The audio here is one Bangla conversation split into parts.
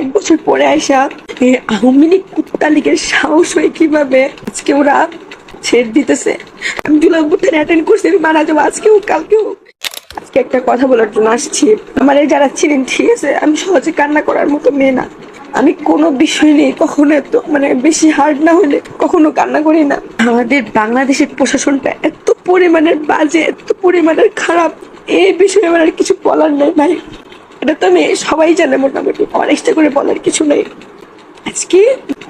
এক বছর পরে আইসা এই আওয়ামী লীগ কুত্তা লীগের সাহস হয়ে কীভাবে? আজকে ওরা ছেড় দিতেছে। আমি বুথের অ্যাটেন্ড করছি, আমি মারা যাব আজকেও কালকেও আজকে একটা কথা বলার জন্য আসছি। আমার এই যারা ছিলেন, ঠিক আছে, আমি সহজে কান্না করার মতো মেয়ে না। আমি কোনো বিষয় নেই কখনো এত মানে বেশি হার্ড না হলে কখনো কান্না করি না। আমাদের বাংলাদেশের প্রশাসনটা এত পরিমাণের বাজে, এত পরিমাণের খারাপ এই বিষয়ে আমার আর কিছু বলার নেই ভাই। এটা তো আমি সবাই জানে মোটামুটি। আমার এক্সট্রা করে বলার কিছু নেই। আজকে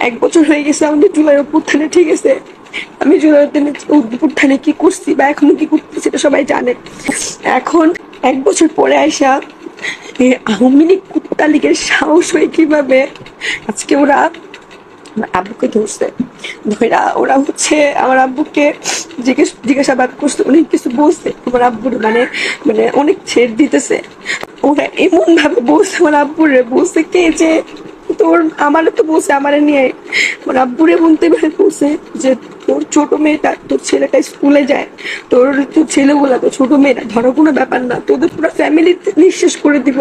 এক বছর হয়ে গেছে, আমাদের জুলাই অভ্যুত্থানে, ঠিক আছে? আমি জুলাই অভ্যুত্থানে কি করছি বা এখনও কি করতেছি সেটা সবাই জানে। এখন এক বছর পরে আসা আওয়ামী লীগ কুত্তা লীগের সাহস হয়ে কীভাবে আজকে ওরা আব্বুকে ধরছে। ধরা ওরা হচ্ছে আমার আব্বুকে জিজ্ঞেস জিজ্ঞাসাবাদ করছে অনেক কিছু বলছে। আমার আব্বুর মানে মানে অনেক ছেড় দিতেছে। ওরা এমন ভাবে বলছে, আমার আব্বুরে বলছে, কে যে তোর আমার তো বলছে, আমার নিয়ে আমার আব্বুরে বলতে বলছে যে, তোর ছোট মেয়েটা, তোর ছেলেটা স্কুলে যায়। তোর তোর ছেলেগুলা তো ছোট মেয়েটা ধরো কোনো ব্যাপার না, তোদের পুরো ফ্যামিলি নিঃশেষ করে দিব।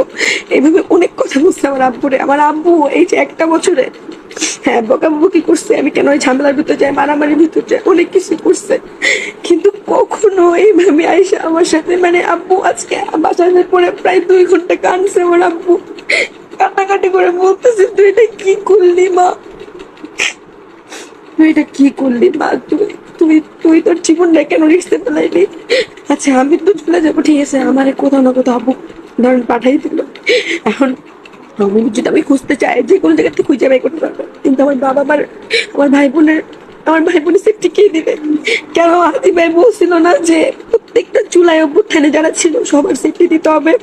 এইভাবে অনেক কথা বলছে আমার আব্বুরে। আমার আব্বু এই যে একটা বছরে হ্যাঁ করছে। আমি কেন ঝামেলার ভিতর যাই, মারামারির যাই? অনেক কিছু করছে। কিন্তু কখনো এইভাবে আমার সাথে মানে আব্বু আজকে বাসায় পরে প্রায় দুই ঘণ্টা আমার আব্বু। কান্নাকাটি করে বলতেছে, তুই এটা কি করলি মা? তুই এটা কি করলি মা? তুই তুই তুই তোর জীবনটা কেন রিক্সে ফেলাইলি? আচ্ছা আমি তো চলে যাব, ঠিক আছে। আমার কোথাও না কোথাও আব্বু ধরেন পাঠাই দিল। এখন আমি খুঁজতে চাই, যে কোনো জায়গা খুঁজে বের করতে পারব। কিন্তু আমার বাবা আমার আমার ভাই বোনের আমার ভাই বোনের সেফটি কে দিবে? কেন আদি ভাই বলছিল না যে প্রত্যেকটা চুলায় অভ্যুত্থানে যারা ছিল, সবার সেফটি দিতে হবে?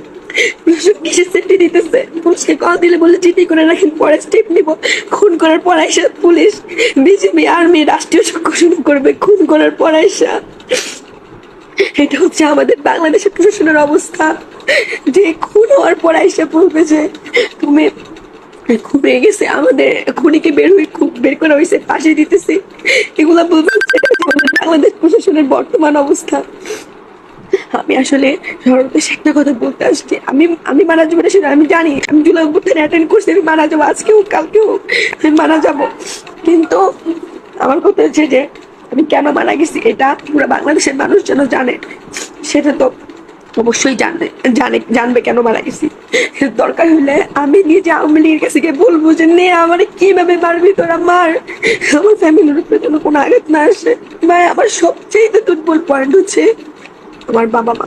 সেফটি দিতেছে? পুলিশকে বলে করে রাখেন, পরে খুন করার পর পুলিশ বিজেপি আর্মি, রাষ্ট্রীয় চক্র করবে খুন করার পর আইসা। এটা হচ্ছে আমাদের বাংলাদেশের প্রশাসনের অবস্থা। যে খুন হওয়ার পর বলবে যে তুমি খুব গেছে, আমাদের খুনিকে বের হয়ে খুব বের করা হয়েছে, পাশে দিতেছি। এগুলা বলবে বাংলাদেশ প্রশাসনের বর্তমান অবস্থা। আমি আসলে সর্বশেষ একটা কথা বলতে আসছি, আমি আমি মারা যাব সেটা আমি জানি, আমি জুলাই অভ্যুত্থানে অ্যাটেন্ড করছি, আমি মারা যাব আজকেও কালকেও আমি মারা যাব। কিন্তু আমার কথা হচ্ছে যে, আমি কেন মারা গেছি, এটা পুরো বাংলাদেশের মানুষ যেন জানে, সেটা তো অবশ্যই জানবে জানে, জানবে কেন মারা গেছি। দরকার হলে আমি নিজে আওয়ামী লীগের কাছে গিয়ে বলব যে, নে, আমার কীভাবে মারবি তোরা? মার। আমার ফ্যামিলির উপরে যেন কোনো আঘাত না আসে। ভাই, আমার সবচেয়ে দুর্বল পয়েন্ট হচ্ছে আমার বাবা মা।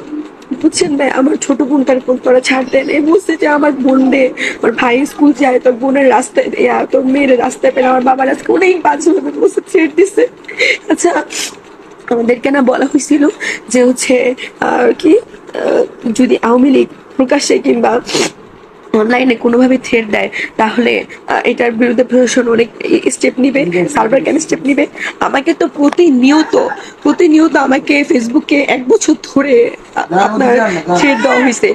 বুঝছেন ভাই, আমার ছোট বোনটার ফোন তোরা ছাড় দেন এই বলছে যে, আমার বোন দে, আমার ভাই স্কুল যায়, তোর বোনের রাস্তায় তোর মেয়ের রাস্তায় পেলে আমার বাবার আজকে অনেক ভাবে বসে ছেড়ে দিছে। আচ্ছা আমাদেরকে না বলা হয়েছিল যে হচ্ছে আর কি? যদি আওয়ামী লীগ প্রকাশ্যে কিংবা অনলাইনে কোনোভাবে থ্রেট দেয় তাহলে এটার বিরুদ্ধে প্রশাসন অনেক স্টেপ নিবে সার্ভার কেন স্টেপ নিবে? আমাকে তো প্রতিনিয়ত প্রতিনিয়ত আমাকে ফেসবুকে এক বছর ধরে আপনার থ্রেট দেওয়া হয়েছে।